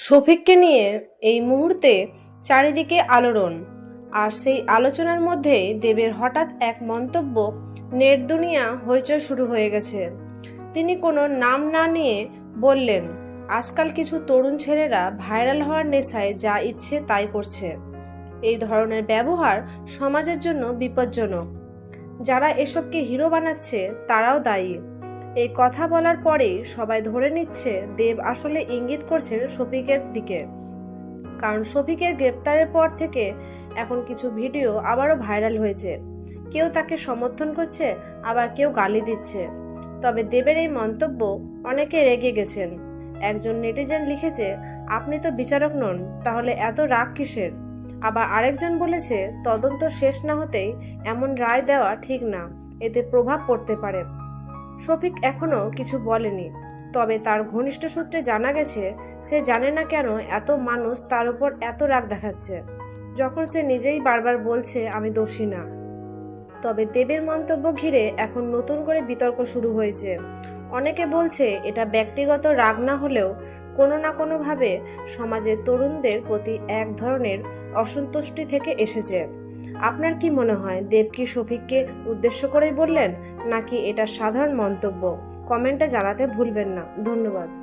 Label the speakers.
Speaker 1: শফিককে নিয়ে এই মুহূর্তে চারিদিকে আলোড়ন। আর সেই আলোচনার মধ্যেই দেবের হঠাৎ এক মন্তব্য নেট দুনিয়া হইচই শুরু হয়ে গেছে। তিনি কোনো নাম না নিয়ে বললেন, আজকাল কিছু তরুণ ছেলেরা ভাইরাল হওয়ার নেশায় যা ইচ্ছে তাই করছে। এই ধরনের ব্যবহার সমাজের জন্য বিপজ্জনক। যারা এসবকে হিরো বানাচ্ছে তারাও দায়ী। এই কথা বলার পরেই সবাই ধরে নিচ্ছে দেব আসলে ইঙ্গিত করছেন শফিকের দিকে। কারণ শফিকের গ্রেপ্তারের পর থেকে এখন কিছু ভিডিও আবারও ভাইরাল হয়েছে। কেউ তাকে সমর্থন করছে, আবার কেউ গালি দিচ্ছে। তবে দেবের এই মন্তব্য অনেকে রেগে গেছেন। একজন নেটিজেন লিখেছে, আপনি তো বিচারক নন, তাহলে এত রাগ কিসের? আবার আরেকজন বলেছে, তদন্ত শেষ না হতেই এমন রায় দেওয়া ঠিক না, এতে প্রভাব পড়তে পারে। শফিক এখনও কিছু বলেনি। তবে তার ঘনিষ্ঠ সূত্রে জানা গেছে, সে জানে না কেন এত মানুষ তার উপর এত রাগ দেখাচ্ছে। যখন সে নিজেই বারবার বলছে, আমি দোষী না। তবে দেবের মন্তব্য ঘিরে এখন নতুন করে বিতর্ক শুরু হয়েছে। অনেকে বলছে, এটা ব্যক্তিগত রাগ না হলেও কোনো না কোনোভাবে সমাজের তরুণদের প্রতি এক ধরনের অসন্তুষ্টি থেকে এসেছে। আপনার কি মনে হয় দেব কি শফিককে উদ্দেশ্য করেই বললেন, নাকি এটা সাধারণ মন্তব্য? কমেন্টে জানাতে ভুলবেন না। ধন্যবাদ।